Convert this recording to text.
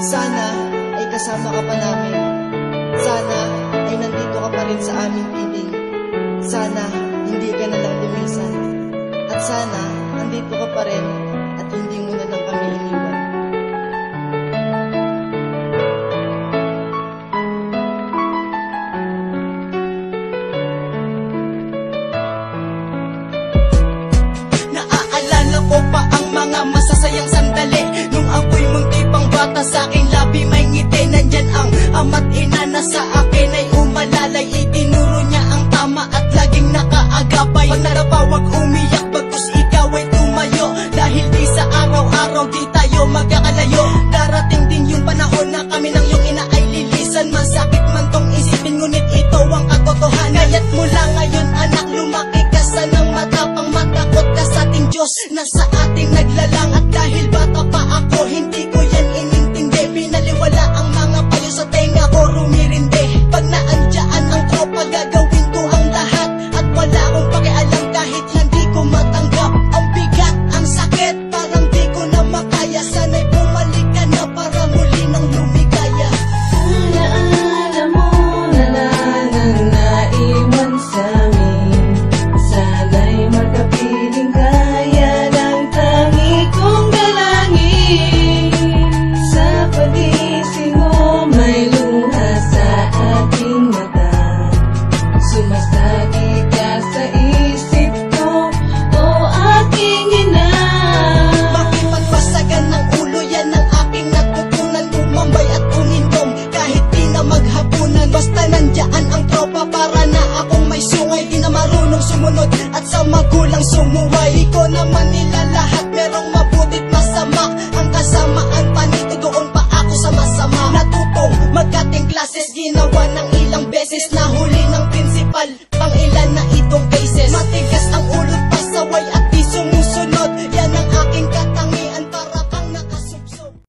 Sana ay kasama ka pa namin. Sana ay nandito ka pa rin sa aming piling. Sana hindi ka na lang lumisan. At sana nandito ka pa rin at hindi mo na lang kami iniwan. Naaalala ko pa ang mga masasayang sandali na sa akin ay umalalay Itinuro niya ang tama at laging nakaagapay. Pag narapawag umiyak bagkus ikaw ay tumayo. Dahil di sa araw-araw di tayo magkakalayo. Darating din yung panahon na kami ng iyong ina ay lilisan. Masakit man tong isipin ngunit ito ang katotohanan. Kaya't mula ngayon anak lumaki ka sa ng matapang matakot ka sa ating Diyos na sa ating naglalang. At dahil bata Nandyan ang tropa para na akong may sungay Di na marunong sumunod at sa magulang sumuway. Di ko naman nila lahat merong mabutit masama. Ang kasamaan pa nito doon pa ako sa masama. Natutong magkating klases ginawa ng ilang beses na huli